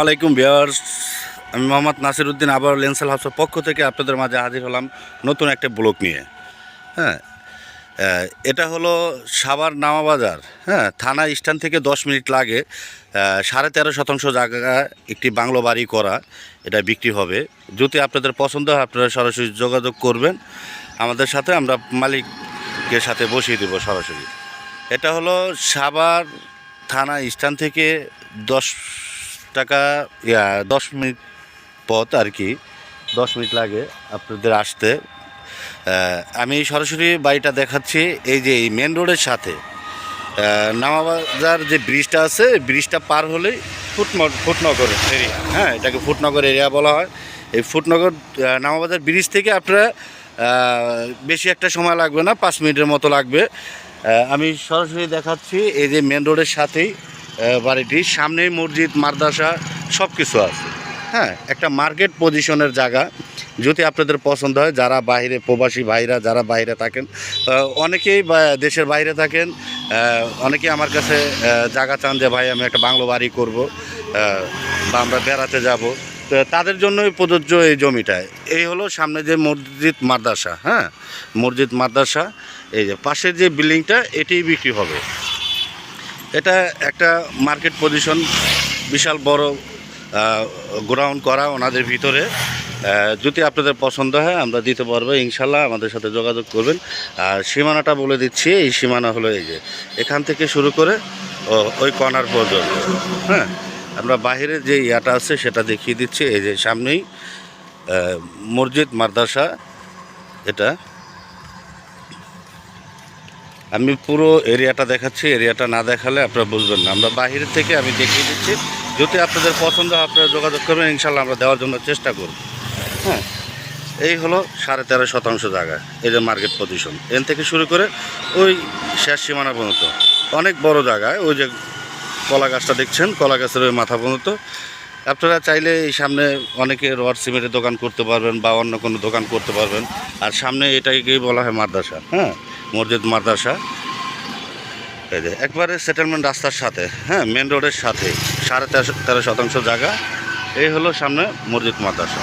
আলাইকুম বিয়ার্স আমি মোহাম্মদ নাসির উদ্দিন আবার লেন্সেল হাউসের পক্ষ থেকে আপনাদের মাঝে হাজির হলাম নতুন একটা ব্লক নিয়ে। হ্যাঁ এটা হলো সাভার নামাবাজার হ্যাঁ থানা স্ট্যান্ড থেকে দশ মিনিট লাগে। সাড়ে তেরো শতাংশ জায়গা একটি বাংলো বাড়ি করা, এটা বিক্রি হবে। যদি আপনাদের পছন্দ হয়, আপনারা সরাসরি যোগাযোগ করবেন। আমাদের সাথে আমরা মালিকের সাথে বসিয়ে দেবো সরাসরি। এটা হলো সাভার থানা স্ট্যান্ড থেকে দশ টাকা, ইয়া, দশ মিনিট পথ আর কি, দশ মিনিট লাগে আপনাদের আসতে। আমি সরাসরি বাড়িটা দেখাচ্ছি, এই যে এই মেন রোডের সাথে। নামাবাজার যে ব্রিজটা আছে ব্রিজটা পার হলেই ফুটনগর ফুটনগর এরিয়া হ্যাঁ এটাকে ফুটনগর এরিয়া বলা হয়। এই ফুটনগর নামাবাজার ব্রিজ থেকে আপনারা বেশি একটা সময় লাগবে না, পাঁচ মিনিটের মতো লাগবে। আমি সরাসরি দেখাচ্ছি, এই যে মেন রোডের সাথেই আহ, বাড়িটি সামনেই মসজিদ মাদ্রাসা সব কিছু আছে। হ্যাঁ একটা মার্কেট পজিশনের জায়গা। যদি আপনাদের পছন্দ হয় যারা বাইরে প্রবাসী ভাইরা যারা বাইরে থাকেন অনেকেই দেশের বাইরে থাকেন অনেকেই আমার কাছে জায়গা চান যে ভাই আমি একটা বাংলো বাড়ি করব বা আমরা বেড়াতে যাব। তো তাদের জন্যই প্রযোজ্য এই জমিটায় এই হলো সামনে যে মসজিদ মাদ্রাসা। হ্যাঁ মসজিদ মাদ্রাসা এই যে পাশের যে বিল্ডিংটা এটিই বিক্রি হবে। এটা একটা মার্কেট পজিশন বিশাল বড় গ্রাউন্ড করা ওনাদের ভিতরে। যদি আপনাদের পছন্দ হয়, আমরা দিতে পারব। ইনশাল্লাহ আমাদের সাথে যোগাযোগ করবেন। আর সীমানাটা বলে দিচ্ছি, এই সীমানা হলো এই যে। এখান থেকে শুরু করে ওই কর্নার পর্যন্ত। হ্যাঁ আমরা বাহিরে যে ইয়াটা আছে, সেটা দেখিয়ে দিচ্ছি। এই যে সামনেই মসজিদ, মাদ্রাসা, এটা। আমি পুরো এরিয়াটা দেখাচ্ছি, এরিয়াটা না দেখালে আপনারা বুঝবেন না। আমরা বাহির থেকে আমি দেখিয়ে দিচ্ছি। যদি আপনাদের পছন্দ আপনারা যোগাযোগ করবেন, ইনশাল্লাহ আমরা দেওয়ার জন্য চেষ্টা করব। হ্যাঁ এই হলো সাড়ে তেরো শতাংশ জায়গা, এই যে মার্কেট পজিশন। এন থেকে শুরু করে ওই শেষ সীমানা পর্যন্ত। অনেক বড় জায়গায় ওই যে কলা গাছটা দেখছেন, কলা গাছের ওই মাথা পর্যন্ত। আপনারা চাইলে এই সামনে অনেকে রড সিমেন্টের দোকান করতে পারবেন বা অন্য কোনো দোকান করতে পারবেন। আর সামনে এটাকেই বলা হয় মাদ্রাসা হ্যাঁ। মসজিদ মাদ্রাসা। এই যে, একবারে সেটেলমেন্ট রাস্তার সাথে হ্যাঁ মেন রোডের সাথে, সাড়ে তেরো শতাংশ জায়গা। এই হলো সামনে মসজিদ মাদ্রাসা।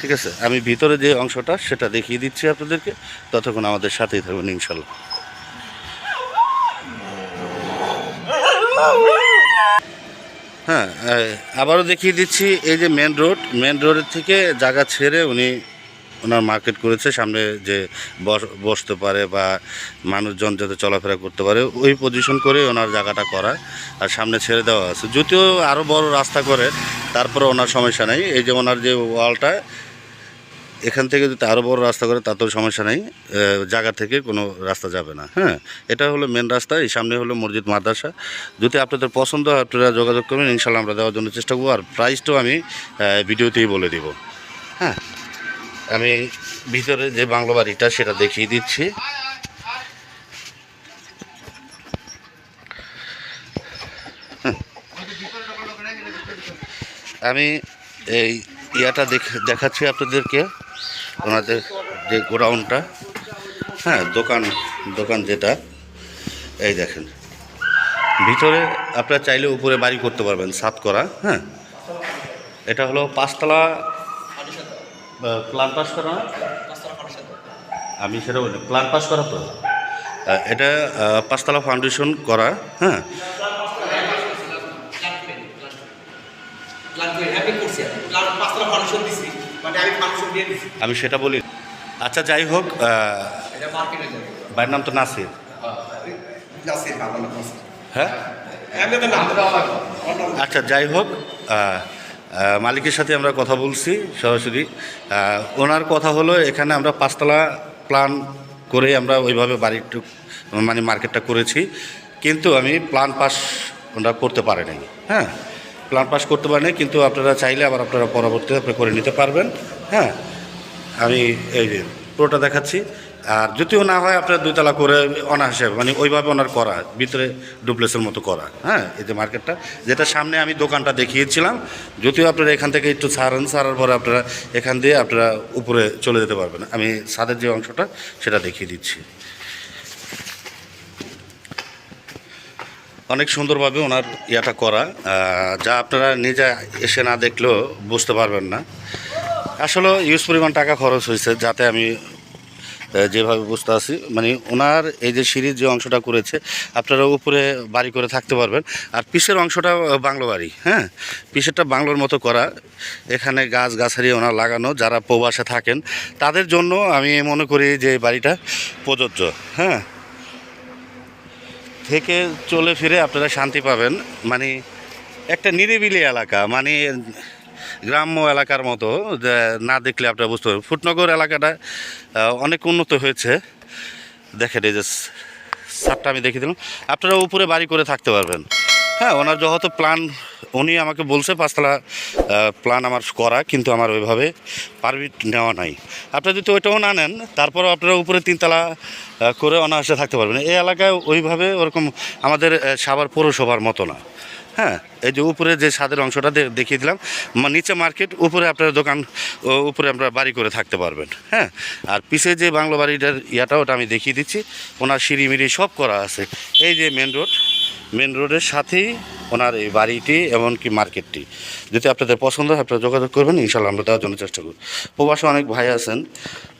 ঠিক আছে, আমি ভিতরে যে অংশটা, সেটা দেখিয়ে দিচ্ছি আপনাদেরকে। ততক্ষণ আমাদের সাথেই থাকবেন ইনশাল্লাহ। হ্যাঁ আবারও দেখিয়ে দিচ্ছি, এই যে মেন রোড মেন রোডের থেকে জায়গা ছেড়ে উনি ওনার মার্কেট করেছে, সামনে যে বস- বসতে পারে বা মানুষজন যাতে চলাফেরা করতে পারে, ওই পজিশন করে ওনার জায়গাটা করা, আর সামনে ছেড়ে দেওয়া আছে। যদিও আরও বড় রাস্তা করে, তারপরে ওনার সমস্যা নেই। এই যে ওনার যে ওয়ালটা, এখান থেকে যদি আরও বড় রাস্তা করে, তাতেও সমস্যা নেই। জায়গা থেকে কোনো রাস্তা যাবে না হ্যাঁ? এটা হলো মেন রাস্তা, এই সামনে হলো মসজিদ, মাদ্রাসা। যদি আপনাদের পছন্দ হয়, আপনারা যোগাযোগ করবেন ইনশাল্লাহ আমরা দেওয়ার জন্য চেষ্টা করব। আর প্রাইসটাও আমি ভিডিওতেই বলে দিব হ্যাঁ? আমি ভিতরে যে বাংলো বাড়িটা সেটা দেখিয়ে দিচ্ছি। আমি এই ইয়াটা দেখ- দেখাচ্ছি আপনাদেরকে, ওনাদের যে গোডাউনটা। হ্যাঁ দোকান দোকান যেটা। এই দেখেন। ভিতরে আপনারা চাইলে উপরে বাড়ি করতে পারবেন সাত করা হ্যাঁ। এটা হলো পাঁচতলা প্ল্যান পাস করা? আমি সেটা বলি প্ল্যান পাস করা তো? এটা পাঁচতলা ফাউন্ডেশন করা হ্যাঁ? আমি সেটা বলি। আচ্ছা যাই হোক ভাইয়ের নাম তো নাসির। হ্যাঁ? আচ্ছা যাই হোক মালিকের সাথে আমরা কথা বলছি সরাসরি। ওনার কথা হলো এখানে আমরা পাঁচতলা প্ল্যান করে আমরা ওইভাবে বাড়ির মানে মার্কেটটা করেছি। কিন্তু আমি প্ল্যান পাস ওনারা করতে পারে নাই। হ্যাঁ প্ল্যান পাস করতে পারে নাই, কিন্তু আপনারা চাইলে আবার আপনারা পরবর্তীতে আপনি করে নিতে পারবেন। হ্যাঁ আমি এই পুরোটা দেখাচ্ছি। আর যদিও না হয় আপনার দুইতলা করে অনায়াসে মানে ওইভাবে ওনার করা, ভিতরে ডুপ্লেসের মতো করা হ্যাঁ এই যে মার্কেটটা। যেটা সামনে আমি দোকানটা দেখিয়েছিলাম, যদিও আপনারা এখান থেকে একটু ছাড়েন, ছাড়ার পরে আপনারা এখান দিয়ে আপনারা উপরে চলে যেতে পারবেন। আমি ছাদের যে অংশটা, সেটা দেখিয়ে দিচ্ছি। অনেক সুন্দরভাবে ওনার ইয়াটা করা যা আপনারা নিজে এসে না দেখলেও বুঝতে পারবেন না। আসলে ইউজ পরিমাণ টাকা খরচ হয়েছে, যাতে আমি যেভাবে বুঝতে আছি মানে ওনার এই যে সিঁড়ির যে অংশটা করেছে, আপনারা উপরে বাড়ি করে থাকতে পারবেন। আর পিসের অংশটা বাংলো বাড়ি হ্যাঁ? পিসেরটা বাংলোর মতো করা। এখানে গাছ গাছারি ওনার লাগানো, যারা প্রবাসে থাকেন, তাদের জন্য আমি মনে করি যে বাড়িটা প্রযোজ্য হ্যাঁ? থেকে চলে ফিরে আপনারা শান্তি পাবেন। মানে একটা নিরিবিলি এলাকা মানে গ্রাম্য এলাকার মতো না দেখলে আপনারা বুঝতে পারবেন। ফুটনগর এলাকাটা অনেক উন্নত হয়েছে। দেখেন এই যে সারটা আমি দেখিয়ে দিলাম। আপনারা উপরে বাড়ি করে থাকতে পারবেন। হ্যাঁ ওনার যত প্ল্যান উনি আমাকে বলছে পাঁচতলা প্ল্যান আমার করা, কিন্তু আমার ওইভাবে পারমিট নেওয়া নাই। আপনারা যদি ওইটাও না নেন, তারপরও আপনারা উপরে তিনতলা করে অনায়াসে থাকতে পারবেন। এই এলাকায় ওইভাবে ওরকম আমাদের সাভার পৌরসভার মতো না। হ্যাঁ এই যে উপরে যে ছাদের অংশটা দেখিয়ে দিলাম নিচে মার্কেট, উপরে আপনার দোকান উপরে আপনারা বাড়ি করে থাকতে পারবেন হ্যাঁ। আর পিছে যে বাংলো বাড়িটার ইয়াটা, ওটা আমি দেখিয়ে দিচ্ছি, ওনার সিঁড়ি সব করা আছে। এই যে মেন রোড, মেন রোডের সাথেই ওনার এই বাড়িটি এমনকি মার্কেটটি। যদি আপনাদের পছন্দ হয়, আপনারা যোগাযোগ করবেন ইনশাল্লাহ আমরা দেওয়ার জন্য চেষ্টা করব। প্রবাসে অনেক ভাই আছেন,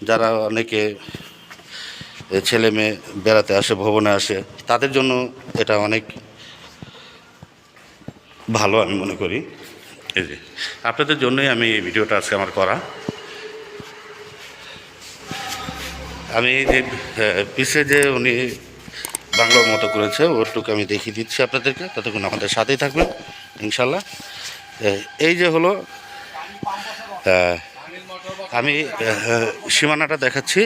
যারা অনেকে ছেলে মেয়ে বেড়াতে আসে, ভবনে আসে, তাদের জন্য এটা অনেক ভালো আমি মনে করি। এই যে, আপনাদের জন্যই আমি এই ভিডিওটা আজকে আমার করা। আমি যে পিছে যে উনি বাংলার মতো করেছে ওরটুকু আমি দেখিয়ে দিচ্ছি আপনাদেরকে, ততক্ষণ আমাদের সাথেই থাকবেন, ইনশাল্লাহ। এই যে হলো আমি সীমানাটা দেখাচ্ছি।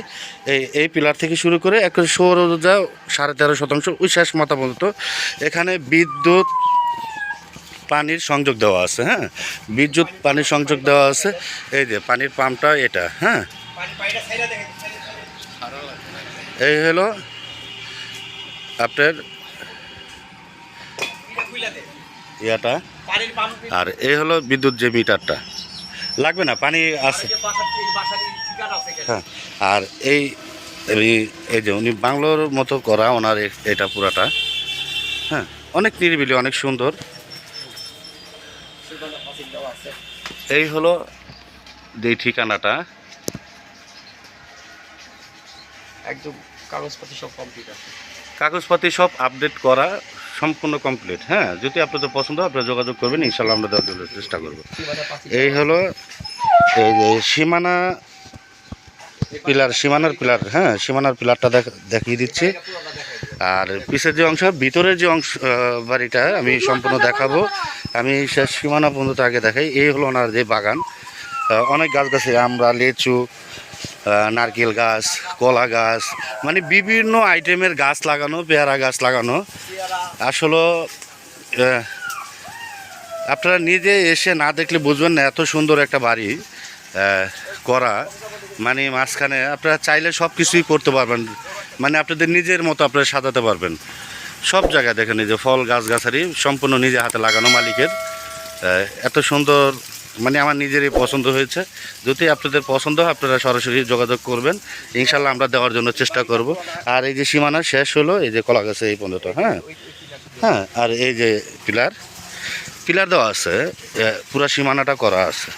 এই এই পিলার থেকে শুরু করে এক সৌরজা সাড়ে তেরো শতাংশ ওই শেষ মাথা পর্যন্ত এখানে বিদ্যুৎ পানির সংযোগ দেওয়া আছে হ্যাঁ? বিদ্যুৎ পানির সংযোগ দেওয়া আছে। এই যে পানির পাম্পটা এটা হ্যাঁ? এই হলো আপনার। ইয়াটা। আর এই হলো বিদ্যুৎ যে মিটারটা। লাগবে না? পানি আছে। হ্যাঁ। আর এই, এই- যে উনি বাংলোর মতো করা, ওনার এটা পুরাটা। হ্যাঁ? অনেক নিরিবিলি, অনেক সুন্দর ঠিকানা পাশে দেওয়া আছে। এই হলো যে ঠিকানাটা। একদম কাগজপত্র সব কমপ্লিট আছে। কাগজপাতি সব আপডেট করা সম্পূর্ণ কমপ্লিট হ্যাঁ? যদি আপনাদের পছন্দ হয় আপনারা যোগাযোগ করবেন ইনশাল্লাহ আমরা দেওয়ার জন্য চেষ্টা করব। এই হলো এই যে সীমানা পিলার সীমানার পিলার হ্যাঁ সীমানার পিলারটা দেখ- দেখিয়ে দিচ্ছি। আর পিছের যে অংশ ভিতরের যে অংশ বাড়িটা আমি সম্পূর্ণ দেখাবো। আমি শেষ সীমানা পর্যন্ত আগে দেখাই, এই হলো ওনার যে বাগান। অনেক গাছ গাছে আমরা, লিচু নারকেল গাছ, কলা গাছ মানে বিভিন্ন আইটেমের গাছ লাগানো, পেয়ারা গাছ লাগানো। আসলে আপনারা নিজে এসে না দেখলে বুঝবেন না, এত সুন্দর একটা বাড়ি করা। মানে মাঝখানে আপনারা চাইলে সব কিছুই করতে পারবেন। মানে আপনাদের নিজের মতো আপনারা সাজাতে পারবেন। সব জায়গায় দেখেন এই যে ফল, গাছগাছালি সম্পূর্ণ নিজে হাতে লাগানো মালিকের। এত সুন্দর মানে আমার নিজেরই পছন্দ হয়েছে। যদি আপনাদের পছন্দ হয়, আপনারা সরাসরি যোগাযোগ করবেন। ইনশাল্লাহ আমরা দেওয়ার জন্য চেষ্টা করব। আর এই যে সীমানা শেষ হলো, এই যে কলা গাছে এই পর্যন্ত হ্যাঁ। হ্যাঁ আর এই যে পিলার পিলার দেওয়া আছে। পুরা সীমানাটা করা আছে।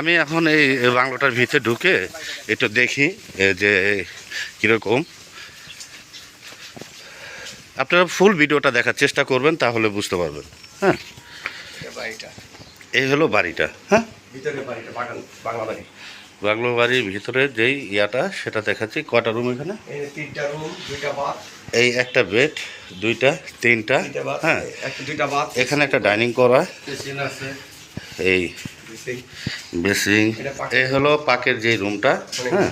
আমি এখন এই বাংলোটার ভিতরে ঢুকে একটু দেখি যে কীরকম। আপনারা ফুল ভিডিওটা দেখার চেষ্টা করবেন তাহলে বুঝতে পারবেন। হ্যাঁ? বাড়িটা। এই হলো বাড়িটা। হ্যাঁ? ভিতরে বাড়িটা, বাগান, বাংলা বাড়ি। বাংলো বাড়ির ভিতরে যেই ইয়াটা সেটা দেখাচ্ছি। কটা রুম এখানে? এই তিনটা রুম, দুইটা এই একটা বেড দুইটা তিনটা। হ্যাঁ? একটা দুইটা এখানে একটা ডাইনিং করা। আছে, এই বেসিং, এই হলো পাকের যে রুমটা হ্যাঁ।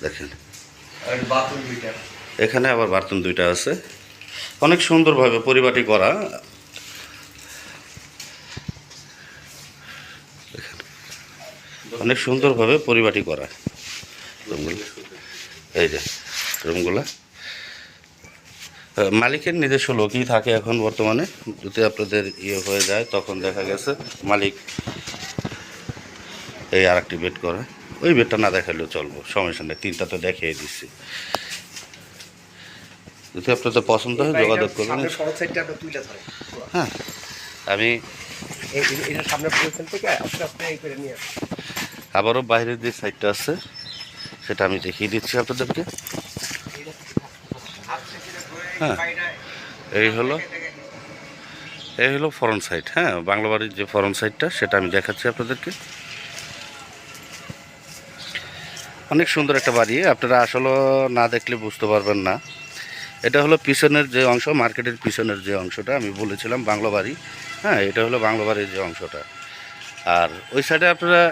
দেখেন। আর এখানে আবার বাথরুম দুইটা আছে। অনেক সুন্দরভাবে পরিপাটি করা। অনেক সুন্দরভাবে পরিপাটি করা। রুমগুলো, এই যে রুমগুলা। মালিকের নিজস্ব লোকই থাকে এখন বর্তমানে। যদি আপনাদের ইয়ে হয়ে যায়, তখন দেখা গেছে মালিক এই আর একটি বেড করে। ওই বেডটা না দেখালেও চলবো, সমস্যা নেই। তিনটা তো দেখিয়ে দিচ্ছি। যদি আপনাদের পছন্দ হয় যোগাযোগ ধরে হ্যাঁ। আমি। আবারও বাইরের যে সাইডটা আছে সেটা আমি দেখিয়ে দিচ্ছি আপনাদেরকে। হ্যাঁ। এই হলো এই হলো ফরন সাইড হ্যাঁ বাংলা বাড়ির যে ফরন সাইডটা সেটা আমি দেখাচ্ছি আপনাদেরকে। অনেক সুন্দর একটা বাড়ি আপনারা আসলে না দেখলে বুঝতে পারবেন না। এটা হলো পিছনের যে অংশ, মার্কেটের পিছনের যে অংশটা, আমি বলেছিলাম বাংলা বাড়ি। হ্যাঁ এটা হলো বাংলা বাড়ির যে অংশটা। আর ওই সাইডে আপনারা,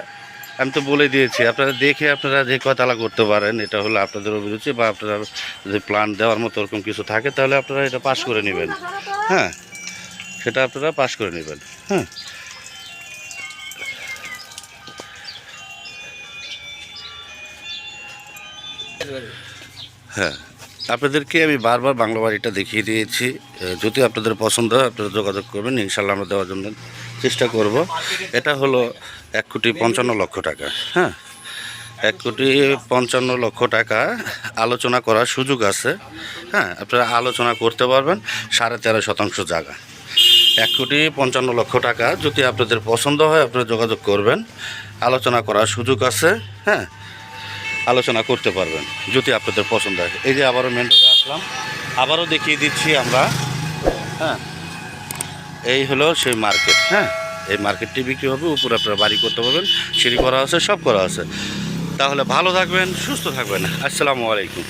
আমি তো বলে দিয়েছি, আপনারা দেখে আপনারা যে কথালা করতে পারেন, এটা হলো আপনাদের অভিরুচি বা আপনারা যদি প্ল্যান দেওয়ার মতো ওরকম কিছু থাকে, তাহলে আপনারা এটা পাস করে নেবেন। হ্যাঁ সেটা আপনারা পাস করে নেবেন। হ্যাঁ। হ্যাঁ। আপনাদেরকে আমি বারবার বাংলা বাড়িটা দেখিয়ে দিয়েছি। যদি আপনাদের পছন্দ হয়, আপনারা যোগাযোগ করবেন ইনশাল্লাহ আমরা দেওয়ার জন্য চেষ্টা করব। এটা হলো এক কোটি পঞ্চান্ন লক্ষ টাকা হ্যাঁ? এক কোটি পঞ্চান্ন লক্ষ টাকা আলোচনা করার সুযোগ আছে হ্যাঁ? আপনারা আলোচনা করতে পারবেন, সাড়ে তেরো শতাংশ জায়গা। এক কোটি পঞ্চান্ন লক্ষ টাকা যদি আপনাদের পছন্দ হয়, আপনারা যোগাযোগ করবেন। আলোচনা করার সুযোগ আছে হ্যাঁ? আলোচনা করতে পারবেন, যদি আপনাদের পছন্দ হয়। এই যে আবারও মেন রোডে আসলাম। আবারও দেখিয়ে দিচ্ছি আমরা হ্যাঁ এই হলো সেই মার্কেট হ্যাঁ এই মার্কেটটি বিক্রি হবে, উপরে আপনারা বাড়ি করতে পারবেন, সিঁড়ি করা আছে, সব করা আছে। তাহলে ভালো থাকবেন, সুস্থ থাকবেন। আসসালামু আলাইকুম।